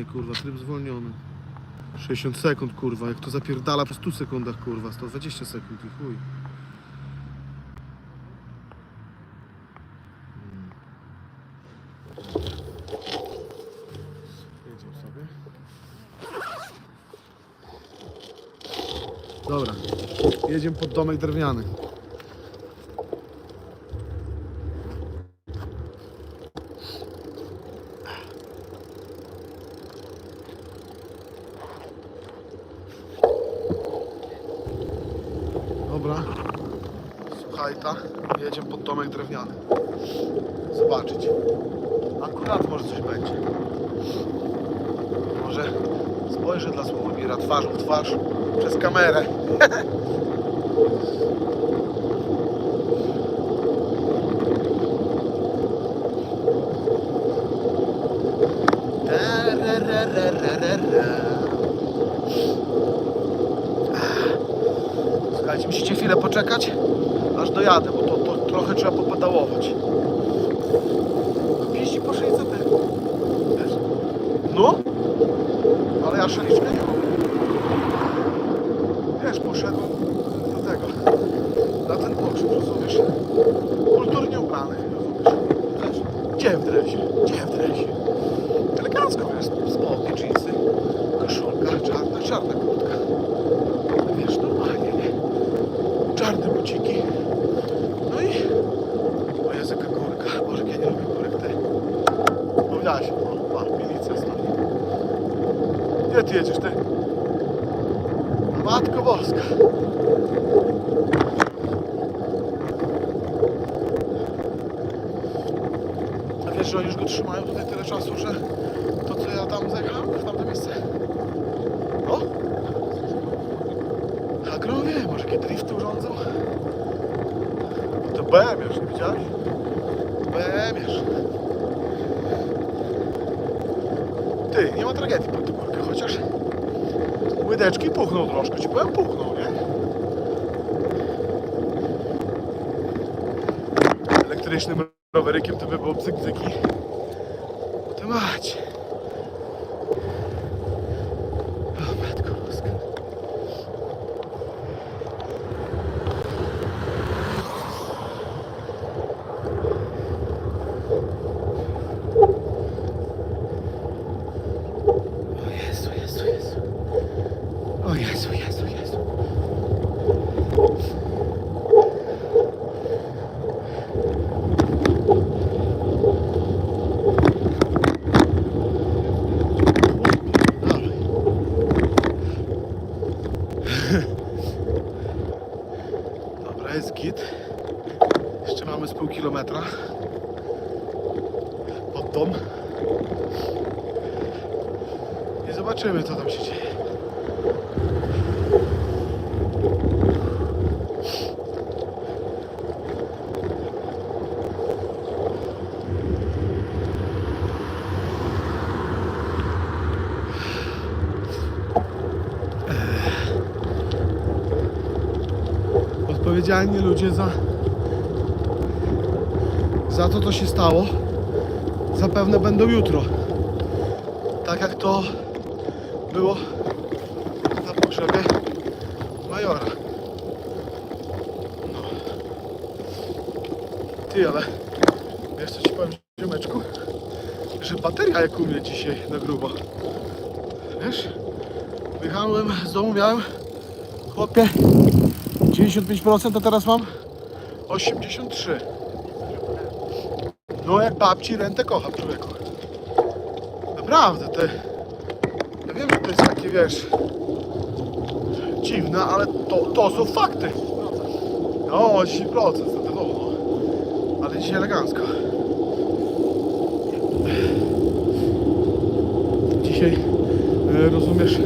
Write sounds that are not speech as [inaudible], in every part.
Panie, kurwa, tryb zwolniony. 60 sekund, kurwa, jak to zapierdala po 100 sekundach, kurwa, 120 sekund i chuj. Dobra, jedziemy pod domek drewniany. Dobra. Słuchaj, ta. Jedziemy pod domek drewniany. Zobaczyć. Akurat może coś będzie. Może spojrzę dla Sławomira twarzą w twarz przez kamerę. Słuchajcie, musicie chwilę poczekać, aż dojadę, bo to, to trochę trzeba popedałować. Piści po 600 Wiesz? No, ale ja szaliczkę nie mam. Wiesz, poszedłem do tego, na ten pogrzeb, rozumiesz? Kulturnie ubrany, rozumiesz? Gdzie w dresie? Gdzie w dresie? Elegancko, wiesz, spodnie, dżinsy, koszulka, czarna, czarna kurtka. Wiesz, normalnie, nie? Czarne buciki. No i... O Jezu, jaka górka. Boże, ja nie lubię górek, ty. Powiedziałaś, o, pa, milicja stoi. Gdzie ty jedziesz, ty? Matko Boska. A wiesz, że oni już go trzymają tutaj tyle czasu, że to co ja tam zajechałem w tamte miejsce? O! Agro wie, może jakie drifty urządzą? To nie widziałeś? BMiarz. Ty, nie ma tragedii pod tą górkę, chociaż łydeczki puchną troszkę, ci powiem puchną, nie? Elektrycznym rowerykiem to by było bzyk-bzyki. O ty mać. O matko boska. O Jezu, Jezu, Jezu. O Jezu, Jezu, Jezu. Dalej. [laughs] Dobra, jest git. Jeszcze mamy z pół kilometra pod dom. I zobaczymy, co tam się dzieje. Odpowiedzialni ludzie za za to, co się stało, zapewne będą jutro. Tak jak to było na pogrzebie majora. No. Ty, ale wiesz co ci powiem, ziomeczku? Że bateria jak u mnie dzisiaj na grubo. Wiesz? Wyjechałem z domu, miałem chłopie 95%, a teraz mam 83%. No jak babci rentę kocham człowieku. Naprawdę, te... Ja wiem, że to jest takie, wiesz... Dziwne, ale to, to są fakty. No, 10%, to wiadomo. Ale dzisiaj elegancko. Dzisiaj, e, rozumiesz,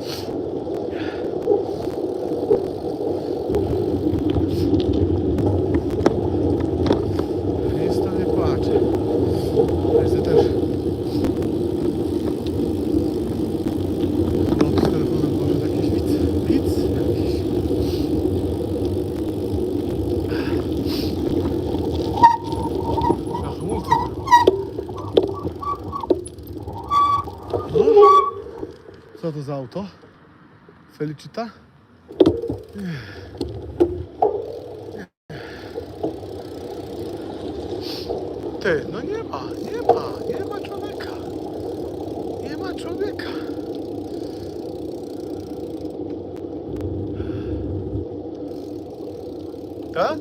Thank you. Co to za auto? Felicita? Ty, no nie ma, nie ma, nie ma człowieka. Nie ma człowieka. Tak?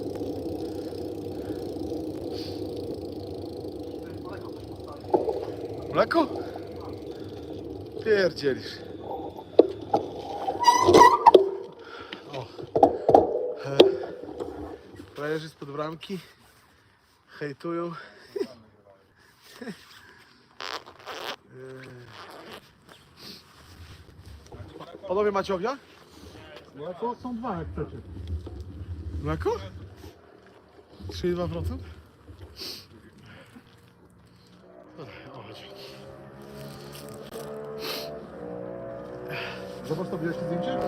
Mleko? Pierdzielisz. O. E, Frajerzy spod bramki hejtują. E, Panowie macie ognia? No to są dwa jak chcecie. Mleko? 3,2%? O, dzięki. Zobacz to to zdjęcie?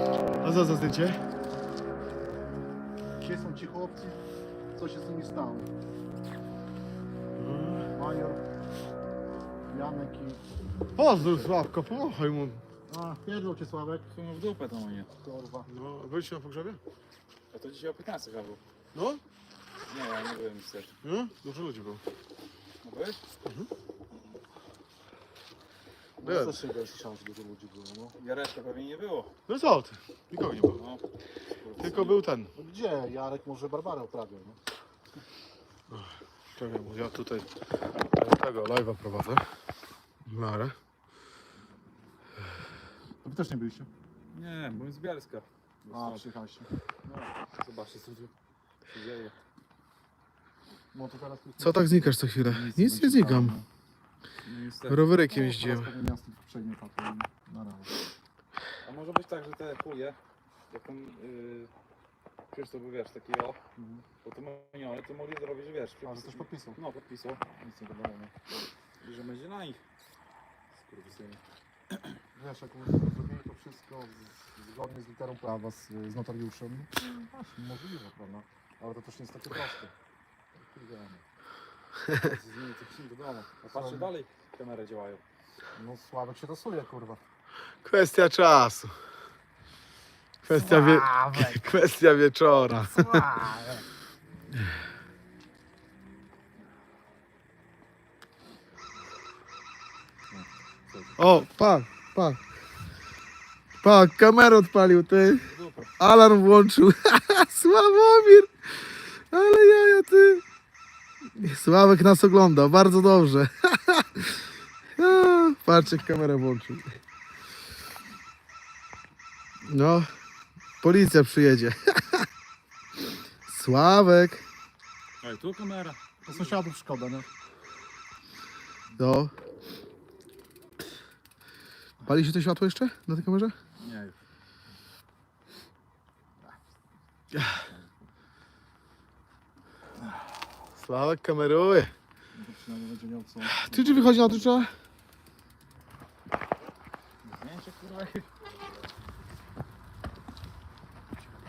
A co za zdjęcie? Gdzie są ci chłopcy? Co się z nimi stało? Major, Janek i... Pozdrów Sławko, pomachaj mu. A, pierdol cię Sławek. To w dupę to moje. Kurwa. No, byliście na pogrzebie? A to dzisiaj o 15 chyba był. No, Nie, ja nie byłem niestety. no, dużo ludzi było. No byłeś? Byłem. No też się słyszałem, że dużo ludzi było, no. Jareczka pewnie nie było. No co ty? Nikogo nie było. No. Tylko był ten. no gdzie? Jarek może Barbarę uprawiał, no. Czekaj, bo ja tutaj tego live'a prowadzę. W miarę. A wy też nie byliście? Nie, byłem z Bielska. A, przyjechaliście. No, zobaczcie co tu się dzieje. No to teraz... Co tak znikasz co chwilę? Nic nie znikam. No niestety. Rowerykiem No, jeździłem. teraz pewnie miasto przejmie patrol na razie. A może być tak, że te kulie, jak tam yy, Krzysztof by wiesz, takie o, Mhm. potemonione, to mogli zrobić, że wiesz, A, że też podpisał. No, podpisał. Nic nie wiadomo. I że będzie na nich. Skurwysyny. [clears throat] Wiesz, jak zrobili to wszystko z- zgodnie z literą prawa, z, z notariuszem, no właśnie, możliwe, prawda? Ale to też nie jest takie proste. Kurde. Z nimi to się do domu. A patrzcie dalej, kamery działają. No Sławek się tasuje, kurwa. Kwestia czasu. Kwestia, wie... [laughs] Kwestia wieczora. Sławek. O, pak, pak. Pak, kamerę odpalił, ty. Alarm włączył. [laughs] Sławomir! Ale jaja, ty. Sławek nas ogląda, bardzo dobrze. [laughs] A, Patrz, jak kamerę włączył. No, policja przyjedzie. Sławek. Ale tu kamera. To sąsiadów szkoda, nie? No. Pali się to światło jeszcze na tej kamerze? Nie. Sławek kameruje. To przynajmniej będzie miał co. Ty czy wychodzi na to trzeba? Zdjęcie kurwa.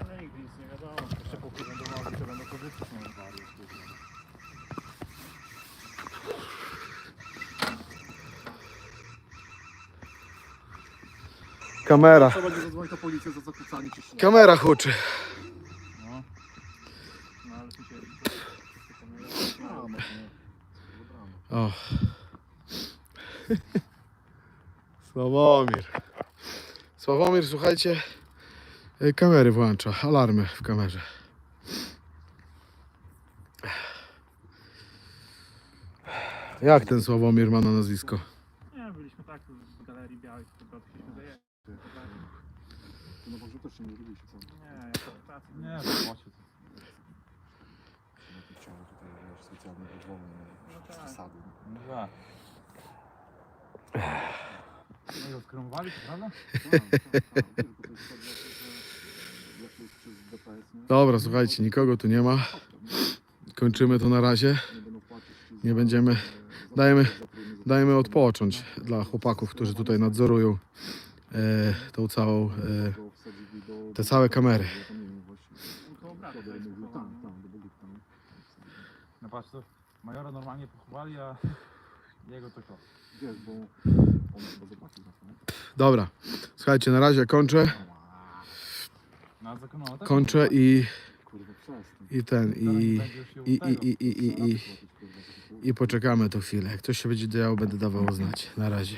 No nigdy nic nie wiadomo. Jeszcze póki będą mogli, to będą korzystać na wariusz. Kamera. Trzeba będzie zadzwonić na policję za zakłócanie ciszy. Kamera huczy. No. No ale tu się... O. Sławomir. Sławomir, słuchajcie, y, kamery włącza, alarmy w kamerze. Jak ten Sławomir ma na nazwisko? Nie, byliśmy tak w Galerii Białej no bo użytecznie nie robi się sam. Nie, ja to tak. Nie, to Ciągle tutaj wiesz, specjalne pozwolenie no, tak. no tak. z fasady. No tak. No i odkrągowali, prawda? Dobra, słuchajcie, nikogo tu nie ma. Kończymy to na razie. Nie będziemy. Dajemy, dajemy odpocząć dla chłopaków, którzy tutaj nadzorują e, tą całą. E, te całe kamery. No patrz, to majora normalnie pochowali, a jego? Dobra, słuchajcie, na razie kończę. Też? Kończę i, i ten, i, i, i, i, i, i, i, i poczekamy tu chwilę. Jak coś się będzie działo, będę dawał znać. Na razie.